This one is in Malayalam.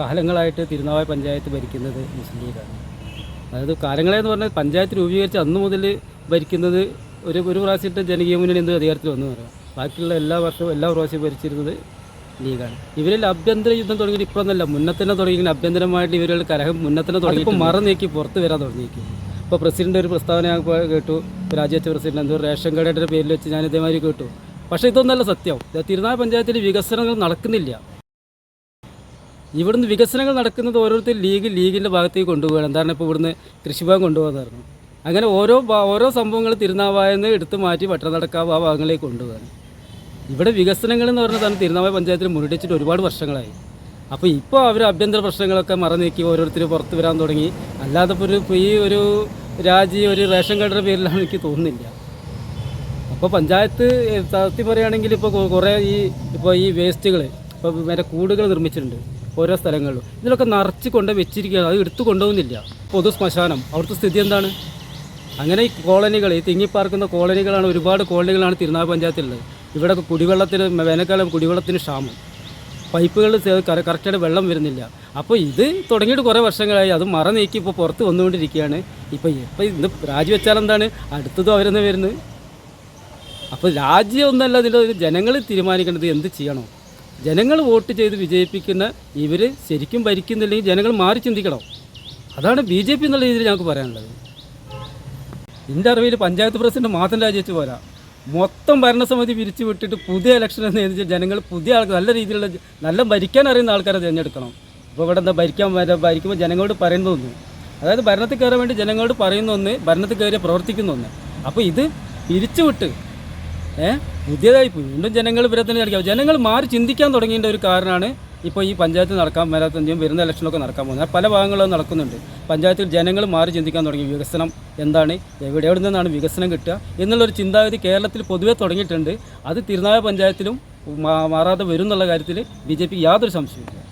കാലങ്ങളായിട്ട് തിരുനാവായ പഞ്ചായത്ത് ഭരിക്കുന്നത് മുസ്ലിം ലീഗാണ്. അതായത് കാലങ്ങളെന്ന് പറഞ്ഞാൽ പഞ്ചായത്ത് രൂപീകരിച്ച് അന്ന് മുതൽ ഭരിക്കുന്നത് ഒരു ഒരു പ്രാവശ്യത്തെ ജനകീയ മുന്നണി എന്ത് അധികാരത്തിൽ വന്നു പറയാം. ബാക്കിയുള്ള എല്ലാ വർഷവും എല്ലാ പ്രാവശ്യവും ഭരിച്ചിരുന്നത് ലീഗാണ്. ഇവരിൽ ആഭ്യന്തര യുദ്ധം തുടങ്ങിയിട്ട് ഇപ്പോഴൊന്നല്ല മുന്നത്തന്നെ തുടങ്ങി ആഭ്യന്തരമായിട്ട് ഇവരുടെ കലഹം മുന്നത്തന്നെ തുടങ്ങി ഇപ്പോൾ മറ നീക്കി പുറത്ത് വരാൻ തുടങ്ങിയിരിക്കും ഇപ്പോൾ പ്രസിഡന്റ് ഒരു പ്രസ്താവന ഞാൻ കേട്ടു രാജ്യത്തെ പ്രസിഡന്റ് എന്തോ റേഷൻ കടയുടെ പേരിൽ വെച്ച് ഞാൻ ഇതേമാതിരി കേട്ടു. പക്ഷേ ഇതൊന്നല്ല സത്യം. തിരുനാൾ പഞ്ചായത്തിൽ വികസനങ്ങൾ നടക്കുന്നില്ല. ഇവിടുന്ന് വികസനങ്ങൾ നടക്കുന്നത് ഓരോരുത്തർ ലീഗ് ലീഗിന്റെ ഭാഗത്തേക്ക് കൊണ്ടുപോകണം എന്താണ് ഇപ്പോൾ ഇവിടുന്ന് കൃഷിഭാഗം കൊണ്ടുപോകാതായിരുന്നു. അങ്ങനെ ഓരോ ഓരോ സംഭവങ്ങൾ തിരുനാവായെന്ന് എടുത്തു മാറ്റി പട്ടണടക്കാവ് ആ ഭാഗങ്ങളിലേക്ക് കൊണ്ടുപോകാൻ ഇവിടെ വികസനങ്ങൾ എന്ന് പറഞ്ഞതാണ് തിരുനാവായ പഞ്ചായത്തിൽ മുരടിച്ചിട്ട് ഒരുപാട് വർഷങ്ങളായി. അപ്പോൾ ഇപ്പോൾ അവർ ആഭ്യന്തര പ്രശ്നങ്ങളൊക്കെ മറനീക്കി ഓരോരുത്തർ പുറത്ത് വരാൻ തുടങ്ങി. അല്ലാതെ ഇപ്പോൾ ഒരു ഈ ഒരു രാജി ഒരു റേഷൻ കാർഡിന്റെ പേരിലാണ് എനിക്ക് തോന്നുന്നില്ല. അപ്പോൾ പഞ്ചായത്ത് സത്യം പറയുകയാണെങ്കിൽ ഇപ്പോൾ കുറേ ഈ ഇപ്പോൾ ഈ വേസ്റ്റുകൾ ഇപ്പോൾ വരെ കൂടുകൾ നിർമ്മിച്ചിട്ടുണ്ട് ഓരോ സ്ഥലങ്ങളിലും. ഇതിലൊക്കെ നിറച്ച് കൊണ്ട് വെച്ചിരിക്കുകയാണ്. അത് എടുത്തു കൊണ്ടുപോകുന്നില്ല. പൊതു ശ്മശാനം. അവിടുത്തെ സ്ഥിതി എന്താണ്? അങ്ങനെ ഈ കോളനികൾ ഈ തിങ്ങിപ്പാർക്കുന്ന കോളനികളാണ് ഒരുപാട് കോളനികളാണ് തിരുനാൾ പഞ്ചായത്തിലുള്ളത്. ഇവിടെ കുടിവെള്ളത്തിന് വേനൽക്കാലം കുടിവെള്ളത്തിന് ക്ഷാമം. പൈപ്പുകൾ കറക്റ്റായിട്ട് വെള്ളം വരുന്നില്ല. അപ്പോൾ ഇത് തുടങ്ങിയിട്ട് കുറേ വർഷങ്ങളായി. അത് മറ നീക്കി ഇപ്പോൾ പുറത്ത് വന്നുകൊണ്ടിരിക്കുകയാണ്. ഇപ്പോൾ ഇപ്പോൾ ഇന്ന് രാജിവെച്ചാൽ എന്താണ്? അടുത്തതും അവരെന്ന് വരുന്നത്? അപ്പോൾ രാജ്യം ഇതിൽ ജനങ്ങൾ തീരുമാനിക്കേണ്ടത് എന്ത് ചെയ്യണം? ജനങ്ങൾ വോട്ട് ചെയ്ത് വിജയിപ്പിക്കുന്ന ഇവർ ശരിക്കും ഭരിക്കുന്നില്ലെങ്കിൽ ജനങ്ങൾ മാറി ചിന്തിക്കണം. അതാണ് ബി ജെ പി എന്നുള്ള രീതിയിൽ ഞങ്ങൾക്ക് പറയാനുള്ളത്. എന്റെ അറിവിൽ പഞ്ചായത്ത് പ്രസിഡന്റ് മാത്രം രാജിവെച്ച് പോരാ. മൊത്തം ഭരണസമിതി പിരിച്ചു വിട്ടിട്ട് പുതിയ ഇലക്ഷൻ എന്ന് എഴുതി ജനങ്ങൾ പുതിയ ആൾക്ക് നല്ല രീതിയിലുള്ള നല്ല ഭരിക്കാൻ അറിയുന്ന ആൾക്കാരെ തിരഞ്ഞെടുക്കണം. ഇപ്പോൾ ഇവിടെ എന്താ ഭരിക്കാൻ ഭരിക്കുമ്പോൾ ജനങ്ങളോട് പറയുന്ന ഒന്ന്. അതായത് ഭരണത്തിൽ കയറാൻ വേണ്ടി ജനങ്ങളോട് പറയുന്ന ഒന്ന് ഭരണത്തിൽ കയറി പ്രവർത്തിക്കുന്ന ഒന്ന്. അപ്പോൾ ഇത് പിരിച്ചുവിട്ട് ഏഹ് പുതിയതായി വീണ്ടും ജനങ്ങൾ ഇവരെ തന്നെ അടിക്കാം ജനങ്ങൾ മാറി ചിന്തിക്കാൻ തുടങ്ങിയതിന്റെ ഒരു കാരണമാണ് ഇപ്പോൾ ഈ പഞ്ചായത്ത് നടക്കാൻ വരാത്തതിന്റെയും വരുന്ന ഇലക്ഷനൊക്കെ നടക്കാൻ പോകുന്നത്. പല ഭാഗങ്ങളും നടക്കുന്നുണ്ട്. പഞ്ചായത്തിൽ ജനങ്ങൾ മാറി ചിന്തിക്കാൻ തുടങ്ങി. വികസനം എന്താണ്? എവിടെ എവിടെ നിന്നാണ് വികസനം കിട്ടുക എന്നുള്ളൊരു ചിന്താഗതി കേരളത്തിൽ പൊതുവേ തുടങ്ങിയിട്ടുണ്ട്. അത് തിരുനാവായ പഞ്ചായത്തിലും മാറാതെ വരും എന്നുള്ള കാര്യത്തിൽ ബി ജെ പിക്ക് യാതൊരു സംശയമില്ല